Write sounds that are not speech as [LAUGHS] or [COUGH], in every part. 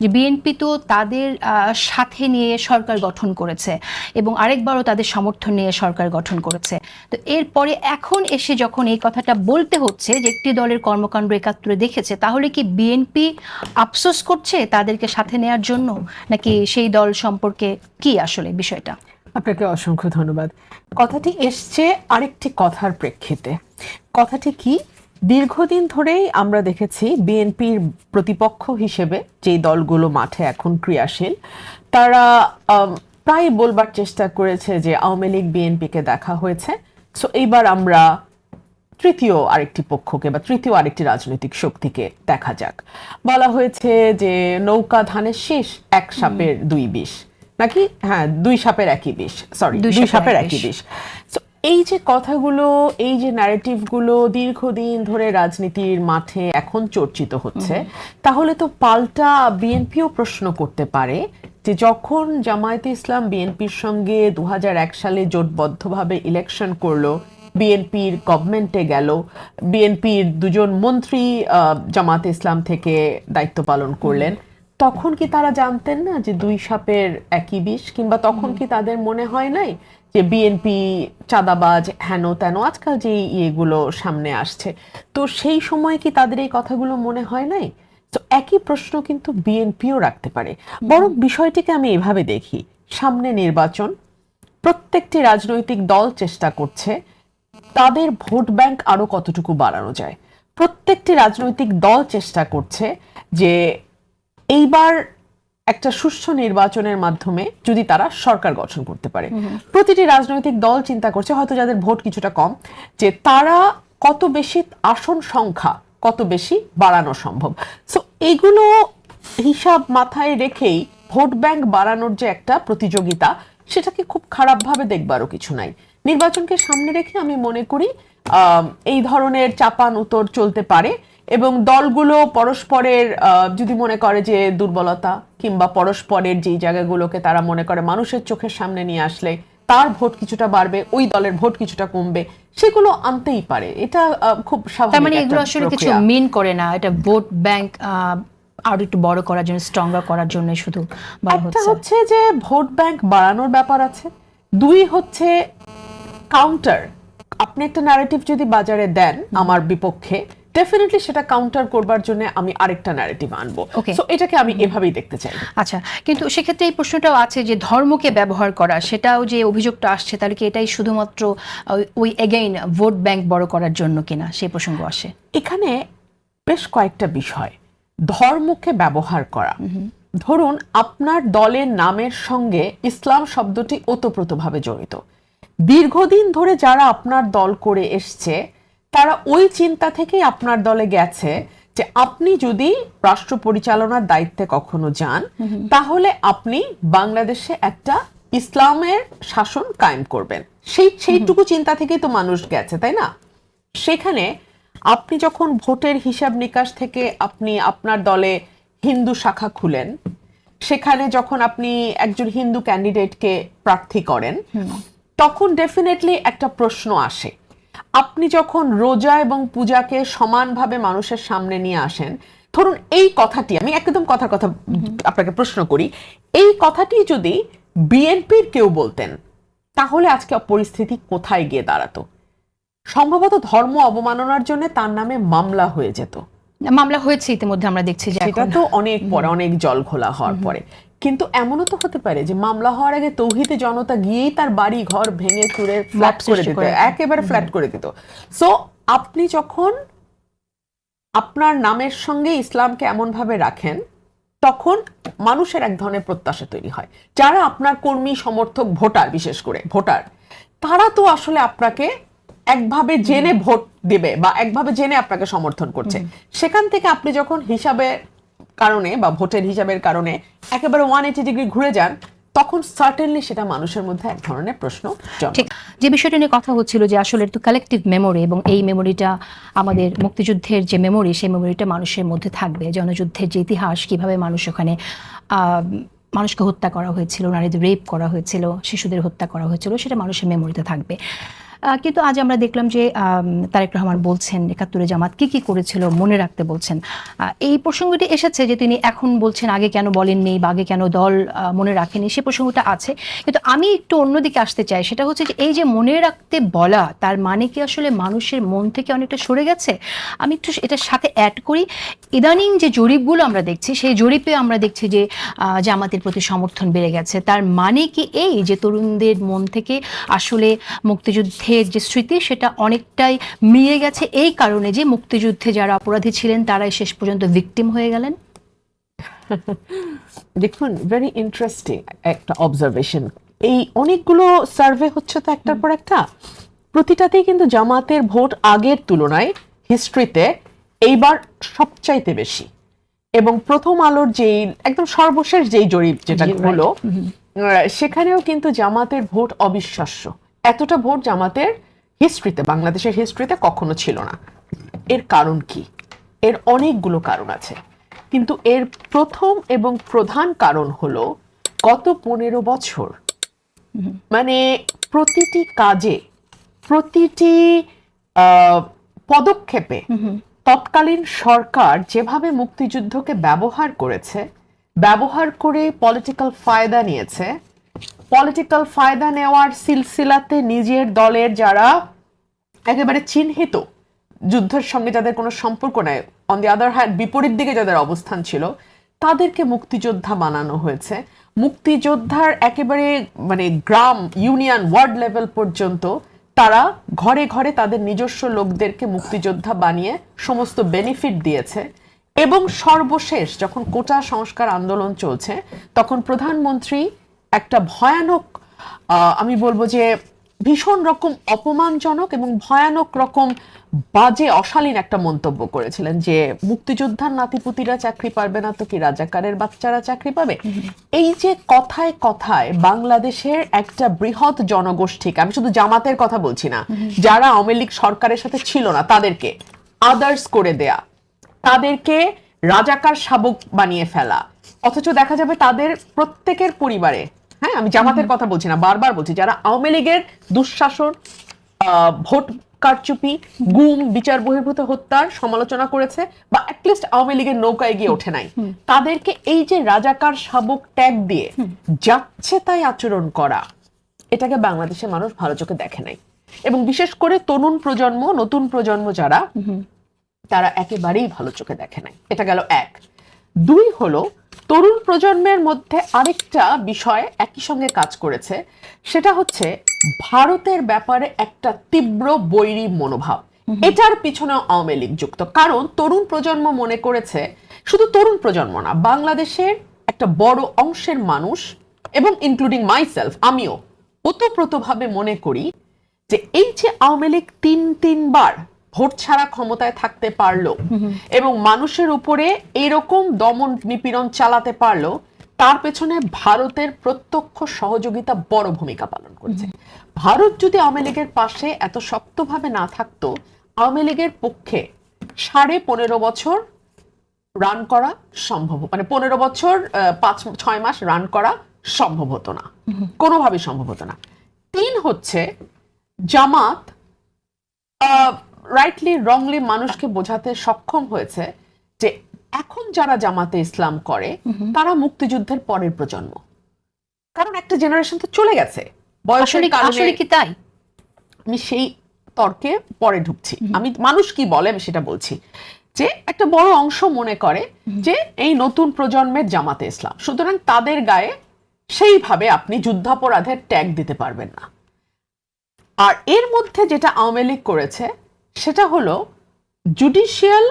যে বিএনপি তো তাদের সাথে নিয়ে সরকার গঠন করেছে এবং আরেকবারও তাদের সমর্থন নিয়ে সরকার গঠন করেছে। তো এরপরে এখন এসে যখন এই কথাটা বলতে হচ্ছে যে একটি দলের কর্মকাণ্ড একাত্তরে দেখেছে, তাহলে কি বিএনপি আফসোস করছে তাদেরকে সাথে নেয়ার জন্য? নাকি সেই দল সম্পর্কে কি আসলে বিষয়টা? আপনাকে অসংখ্য ধন্যবাদ। কথাটি এসছে আরেকটি কথার প্রেক্ষিতে। কথাটি কি? দীর্ঘদিন ধরেই আমরা দেখেছি বিএনপির প্রতিপক্ষ হিসেবে যেই দলগুলো মাঠে এখন ক্রিয়াশীল তারা প্রায় বলবার চেষ্টা করেছে যে আওয়ামী লীগ বিএনপিকে দেখা হয়েছে। সো এইবার আমরা তৃতীয় আরেকটি পক্ষকে বা তৃতীয় আরেকটি রাজনৈতিক শক্তিকে দেখা যাক। বলা হয়েছে যে নৌকা ধানের শেষ এক সাপের দুই বিষ। নাকি? হ্যাঁ দুই সাপের একই বিষ। সরি দুই সাপের একই বিষ। এই যে কথাগুলো এই যে ন্যারেটিভগুলো দীর্ঘদিন ধরে রাজনীতির মাঠে এখন চর্চিত হচ্ছে তাহলে তো পাল্টা বিএনপিও প্রশ্ন করতে পারে যে যখন জামায়াতে ইসলাম বিএনপির সঙ্গে দু সালে জোটবদ্ধভাবে ইলেকশন করল বিএনপির গভর্নমেন্টে গেল বিএনপির দুজন মন্ত্রী আহ, জামায়াতে ইসলাম থেকে দায়িত্ব পালন করলেন তখন কি তারা জানতেন না যে দুই সাপের একই বিষ? কিংবা তখন কি তাদের মনে হয় নাই যে বিএনপি চাঁদাবাজ, হেন তেন, আজকাল যে ইয়েগুলো সামনে আসছে। তো সেই সময় কি তাদের এই কথাগুলো মনে হয় নাই? তো একই প্রশ্ন কিন্তু বিএনপিও রাখতে পারে। বরং বিষয়টিকে আমি এভাবে দেখি। সামনে নির্বাচন, প্রত্যেকটি রাজনৈতিক দল চেষ্টা করছে তাদের ভোট ব্যাংক আরও কতটুকু বাড়ানো যায়। প্রত্যেকটি রাজনৈতিক দল চেষ্টা করছে যে এইবার একটা সুষ্ঠু নির্বাচনের মাধ্যমে যদি তারা সরকার গঠন করতে পারে। প্রতিটি রাজনৈতিক দল চিন্তা করছে হয়তো যাদের ভোট কিছুটা কম যে তারা কত বেশি আসন সংখ্যা কত বেশি বাড়ানো সম্ভব। সো এগুলো হিসাব মাথায় রেখেই ভোট ব্যাংক বাড়ানোর যে একটা প্রতিযোগিতা সেটাকে খুব খারাপভাবে দেখবারও কিছু নাই। নির্বাচনকে সামনে রেখে আমি মনে করি আহ, এই ধরনের চাপান উত্তর চলতে পারে। এবং দলগুলো পরস্পরের আহ, যদি মনে করে যে দুর্বলতা কিংবা পরস্পরের যেই জায়গাগুলোকে তারা মনে করে মানুষের চোখের সামনে নিয়ে আসলে তার ভোট কিছুটা বাড়বে ওই দলের ভোট কিছুটা কমবে সেগুলো আনতেই পারে। এটা খুব স্বাভাবিক মানে এগুলো আসলে কিছু মিন করে না। এটা ভোট ব্যাংক আরও একটু বড় করার জন্য স্ট্রঙ্গার করার জন্য শুধু একটা হচ্ছে। হচ্ছে যে ভোট ব্যাংক বাড়ানোর ব্যাপার আছে। দুই হচ্ছে কাউন্টার আপনি একটা ন্যারেটিভ যদি বাজারে দেন আমার বিপক্ষে ডেফিনেটলি সেটা কাউন্টার করবার জন্য আমি আরেকটা ন্যারেটিভ আনব. সো এটাকে আমি এভাবেই দেখতে চাই। আচ্ছা কিন্তু সেক্ষেত্রে এই প্রশ্নটাও আছে যে ধর্মকে ব্যবহার করা সেটাও যে অভিযোগটা আসছে তাহলে কি এটাই শুধুমাত্র ওই- ওই এগেইন ভোট ব্যাংক বড় করার জন্য কিনা? সেই প্রসঙ্গ আসে। এখানে বেশ কয়েকটা বিষয়। ধর্মকে ব্যবহার করা। ধরুন আপনার দলের নামের সঙ্গে ইসলাম শব্দটি ওতপ্রোতভাবে জড়িত। দীর্ঘদিন ধরে যারা আপনার দল করে এসছে তারা ওই চিন্তা থেকেই আপনার দলে গেছে যে আপনি যদি রাষ্ট্র পরিচালনার দায়িত্বে কখনো যান তাহলে আপনি বাংলাদেশে একটা ইসলামের শাসন কায়েম করবেন। সেই সেইটুকু চিন্তা থেকেই তো মানুষ গেছে তাই না? সেখানে আপনি যখন ভোটের হিসাব নিকাশ থেকে আপনি আপনার দলে হিন্দু শাখা খুলেন সেখানে যখন আপনি একজন হিন্দু ক্যান্ডিডেটকে প্রার্থী করেন তখন ডেফিনেটলি একটা প্রশ্ন আসে। আপনি যখন রোজা এবং পূজাকে সমানভাবে মানুষের সামনে নিয়ে আসেন ধরুন এই কথাটি আমি একদম কথার কথা আপনাকে প্রশ্ন করি এই কথাটি যদি বিএনপির কেউ বলতেন তাহলে আজকে পরিস্থিতি কোথায় গিয়ে দাঁড়াতো? সম্ভবত ধর্ম অবমাননার জন্য তার নামে মামলা হয়ে যেত। মামলা হয়েছে ইতিমধ্যে আমরা দেখছি যে সেটা তো অনেক পরে অনেক জল ঘোলা হওয়ার পরে। কিন্তু এমনও তো হতে পারে যে মামলা হওয়ার আগে তৌহিদে জনতা গিয়েই তার বাড়ি ঘর ভেঙে চুরে ফ্ল্যাট করে দিত। একেবারে ফ্ল্যাট করে দিত। সো আপনি যখন আপনার নামের সঙ্গে ইসলামকে এমন ভাবে রাখেন তখন মানুষের এক ধরনের প্রত্যাশা তৈরি হয়। যারা আপনার কর্মী সমর্থক ভোটার বিশেষ করে ভোটার তারা তো আসলে আপনাকে একভাবে জেনে ভোট দেবে বা একভাবে জেনে আপনাকে সমর্থন করছে। সেখান থেকে আপনি যখন হিসাবে কারণে বা ভোটের হিসাবের কারণে একেবারে ওয়ান এইটি ডিগ্রি ঘুরে যান, তখন সার্টেনলি সেটা মানুষের মধ্যে এক ধরনের প্রশ্ন ঠিক। যে বিষয়টা নিয়ে কথা হচ্ছিল যে আসলে তো কালেকটিভ মেমোরি এবং এই মেমোরিটা আমাদের মুক্তিযুদ্ধের যে মেমোরি সেই মেমোরিটা মানুষের মধ্যে থাকবে। জনযুদ্ধের যে ইতিহাস, কীভাবে মানুষ ওখানে মানুষকে হত্যা করা হয়েছিল, নারীদের রেপ করা হয়েছিল, শিশুদের হত্যা করা হয়েছিল, সেটা মানুষের মেমোরিতে থাকবে। কিন্তু আজ আমরা দেখলাম যে তারেক রহমান বলছেন একাত্তরে জামাত কি কি করেছিল মনে রাখতে বলছেন। এই প্রসঙ্গটি এসেছে যে তিনি এখন বলছেন আগে কেন বলেননি বা আগে কেন দল মনে রাখেনি, সে প্রসঙ্গটা আছে। কিন্তু আমি একটু অন্যদিকে আসতে চাই, সেটা হচ্ছে যে এই যে মনে রাখতে বলা, তার মানে কি আসলে মানুষের মন থেকে অনেকটা সরে গেছে? আমি একটু এটার সাথে অ্যাড করি। ইদানিং যে জরিপগুলো আমরা দেখছি, সেই জরিপে আমরা দেখছি যে জামাতের প্রতি সমর্থন বেড়ে গেছে। তার মানে কি এই যে তরুণদের মন থেকে আসলে মুক্তিযুদ্ধের যে স্মৃতি সেটা অনেকটাই মিয়ে গেছে। এই কারণে যে মুক্তিযুদ্ধে যারা অপরাধী ছিলেন তারাই শেষ পর্যন্ত ভিকটিম হয়ে গেলেন। [LAUGHS] দেখুন ভেরি ইন্টারেস্টিং একটা অবজারভেশন এই অনেকগুলো সার্ভে হচ্ছে তো একটার পর একটা। প্রতিটাতেই কিন্তু জামাতের ভোট আগের তুলনায় হিস্ট্রিতে এইবার সবচাইতে বেশি। এবং প্রথম আলোর যেই একদম সর্বশেষ যেই জরিপ যেটা. হলো সেখানেও কিন্তু জামাতের ভোট অবিশ্বাস্য। এতটা ভোট জামাতের হিস্ট্রিতে বাংলাদেশের হিস্ট্রিতে কখনো ছিল না। এর কারণ কি? এর অনেকগুলো কারণ আছে। কিন্তু এর প্রথম এবং প্রধান কারণ হলো গত পনেরো বছর। মানে প্রতিটি কাজে প্রতিটি পদক্ষেপে তৎকালীন সরকার যেভাবে মুক্তিযুদ্ধকে ব্যবহার করেছে ব্যবহার করে পলিটিক্যাল ফায়দা নিয়েছে পলিটিক্যাল ফায়দা নেওয়ার সিলসিলাতে নিজের দলের যারা একেবারে চিহ্নিত যুদ্ধের সঙ্গে যাদের কোনো সম্পর্ক নাই অন দি আদার হ্যান্ড বিপরীত দিকে যাদের অবস্থান ছিল, তাদেরকে মুক্তিযোদ্ধা বানানো হয়েছে। মুক্তিযোদ্ধার একেবারে মানে গ্রাম, ইউনিয়ন, ওয়ার্ড লেভেল পর্যন্ত তারা ঘরে ঘরে তাদের নিজস্ব লোকদেরকে মুক্তিযোদ্ধা বানিয়ে সমস্ত বেনিফিট দিয়েছে। এবং সর্বশেষ যখন কোটা সংস্কার আন্দোলন চলছে, তখন প্রধানমন্ত্রী একটা ভয়ানক আমি বলব যে ভীষণ রকম অপমানজনক এবং ভয়ানক রকম বাজে, অশালীন একটা মন্তব্য করেছিলেন যে মুক্তিযোদ্ধার নাতিপুতিরা চাকরি পারবে না তো কি রাজাকারের বাচ্চারা চাকরি পাবে? এই যে কথায় কথায় বাংলাদেশের একটা বৃহৎ জনগোষ্ঠীকে, আমি শুধু জামাতের কথা বলছি না, যারা আওয়ামী লীগ সরকারের সাথে ছিল না, তাদেরকে আদার্স করে দেয়া, তাদেরকে রাজাকার শাবক বানিয়ে ফেলা, অথচ দেখা যাবে তাদের প্রত্যেকের পরিবারে হ্যাঁ আমি জামাতের কথা বলছি না বারবার বলছি যারা আওয়ামী লীগের দুঃশাসন ভোট কারচুপি গুম বিচার বহির্ভূত হত্যার সমালোচনা করেছে বা অ্যাটলিস্ট আওয়ামী লীগের নৌকায় গিয়ে ওঠে নাই তাদেরকে এই যে রাজাকার শাবক ট্যাগ দিয়ে যাচ্ছে তাই আচরণ করা এটাকে বাংলাদেশের মানুষ ভালো চোখে দেখে নাই। এবং বিশেষ করে তরুণ প্রজন্ম নতুন প্রজন্ম যারা তারা একেবারেই ভালো চোখে দেখে নাই। এটা গেল এক। দুই হলো তরুণ প্রজন্মের মধ্যে আরেকটা বিষয় একই সঙ্গে কাজ করেছে। সেটা হচ্ছে ভারতের ব্যাপারে একটা তীব্র বৈরী মনোভাব। এটার পিছনে আওয়ামী লীগ যুক্ত। কারণ তরুণ প্রজন্ম মনে করেছে শুধু তরুণ প্রজন্ম না বাংলাদেশের একটা বড় অংশের মানুষ এবং ইনক্লুডিং মাইসেলফ আমিও ওতপ্রোতভাবে মনে করি যে এই যে আওয়ামী লীগ তিন তিনবার ভোট ছাড়া ক্ষমতায় থাকতে পারল। এবং মানুষের উপরে এরকম দমন নিপীড়ন চালাতে পারল, তার পেছনে ভারতের প্রত্যক্ষ সহযোগিতা বড় ভূমিকা পালন করছে। ভারত যদি আওয়ামী লীগের পাশে এত শক্তভাবে না থাকতো, আওয়ামী লীগের পক্ষে সাড়ে পনেরো বছর রান করা সম্ভব মানে পনেরো বছর পাঁচ, ছয় মাস রান করা সম্ভব হতো না। কোনোভাবেই সম্ভব হতো না। তিন হচ্ছে জামাত রাইটলি রংলি মানুষকে বোঝাতে সক্ষম হয়েছে যে এখন যারা জামাতে ইসলাম করে তারা মুক্তিযুদ্ধের পরের প্রজন্ম। কারণ একটা জেনারেশন তো চলে গেছে। বয়সের কারণে কি তাই? আমি সেই তর্কে পরে ঢুকছি। আমি মানুষ কি বলে আমি সেটা বলছি। যে একটা বড় অংশ মনে করে যে এই নতুন প্রজন্মের জামাতে ইসলাম সুতরাং তাদের গায়ে সেইভাবে আপনি যুদ্ধাপরাধের ট্যাগ দিতে পারবেন না। আর এর মধ্যে যেটা আওয়ামী লীগ করেছে সেটা হলো জুডিশিয়াল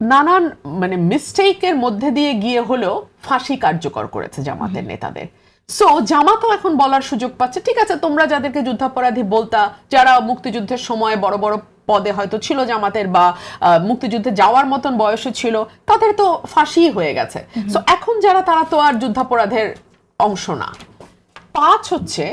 নানান মানে মিস্টেকের মধ্যে দিয়ে গিয়ে হলেও ফাঁসি কার্যকর করেছে জামাতের নেতাদের। সো জামাতও এখন বলার সুযোগ পাচ্ছে। ঠিক আছে তোমরা যাদেরকে যুদ্ধাপরাধী বলতা যারা মুক্তিযুদ্ধের সময় বড় বড় পদে হয়তো ছিল জামাতের বা মুক্তিযুদ্ধে যাওয়ার মতন বয়সে ছিল তাদের তো ফাঁসি হয়ে গেছে। সো এখন যারা তারা তো আর যুদ্ধাপরাধের অংশ না। পাঁচ হচ্ছে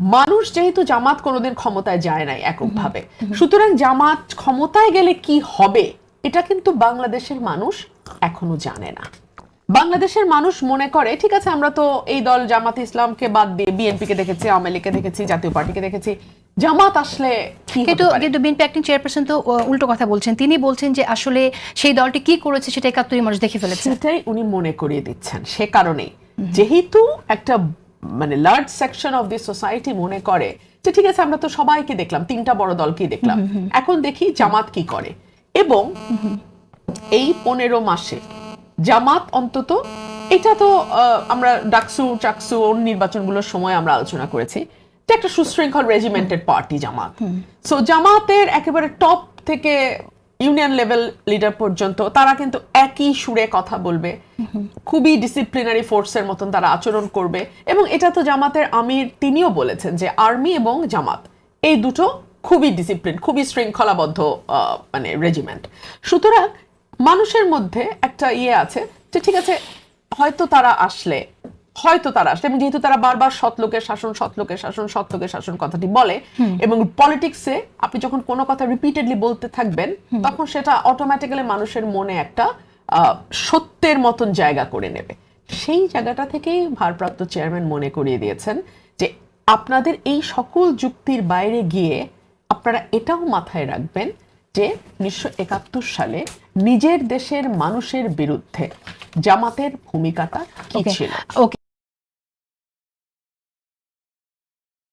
মানুষ যেহেতু জামাত কোনোদিন ক্ষমতায় যায় নাই এককভাবে সুতরাং জামাত ক্ষমতায় গেলে কি হবে এটা কিন্তু বাংলাদেশের মানুষ এখনও জানে না। বাংলাদেশের মানুষ মনে করে ঠিক আছে আমরা তো এই দল জামাত ইসলামকে বাদ দিয়ে বিএনপি কে দেখেছি আওয়ামী লীগকে দেখেছি জাতীয় পার্টিকে দেখেছি জামাত আসলে কিন্তু? কিন্তু বিএনপি অ্যাক্টিং চেয়ারপারসন তো উল্টো কথা বলছেন। তিনি বলছেন যে আসলে সেই দলটি কি করেছে সেটা একাত্তরই মানুষ দেখে ফেলেছে। সেটাই উনি মনে করিয়ে দিচ্ছেন সে কারণেই। যেহেতু একটা মানে large section of the society মনে করে যে ঠিক আছে আমরা তো সবাইকে দেখলাম তিনটা বড় দলকেই দেখলাম। এখন দেখি জামাত কি করে। এবং এই পনেরো মাসে জামাত অন্তত এটা তো আহ, আমরা ডাকসু চাকসু অন্য নির্বাচনগুলোর সময় আমরা আলোচনা করেছি যে একটা সুশৃঙ্খল রেজিমেন্টেড পার্টি জামাত। সো জামাতের একেবারে টপ থেকে ইউনিয়ন লেভেল লিডার পর্যন্ত তারা কিন্তু একই সুরে কথা বলবে। খুবই ডিসিপ্লিনারি ফোর্সের মতন তারা আচরণ করবে এবং এটা তো জামাতের আমির তিনিও বলেছেন যে আর্মি এবং জামাত, এই দুটো খুবই ডিসিপ্লিন খুবই শৃঙ্খলাবদ্ধ মানে রেজিমেন্ট সুতরাং মানুষের মধ্যে একটা ইয়ে আছে যে ঠিক আছে, হয়তো তারা আসলে হয়তো তারা আসলে যেহেতু তারা বারবার সৎ লোকের শাসন সৎ লোকের শাসন সৎ লোকের শাসন কথাটি বলে এবং পলিটিক্সে আপনি যখন কোনো কথা রিপিটেডলি বলতে থাকবেন তখন সেটা অটোমেটিক্যালি মানুষের মনে একটা সত্যের মতন জায়গা করে নেবে। সেই জায়গাটা থেকেই ভারপ্রাপ্ত চেয়ারম্যান মনে করিয়ে দিয়েছেন যে আপনাদের এই সকল যুক্তির বাইরে গিয়ে আপনারা এটাও মাথায় রাখবেন যে উনিশশো একাত্তর সালে নিজের দেশের মানুষের বিরুদ্ধে জামাতের ভূমিকাটা কি ছিল?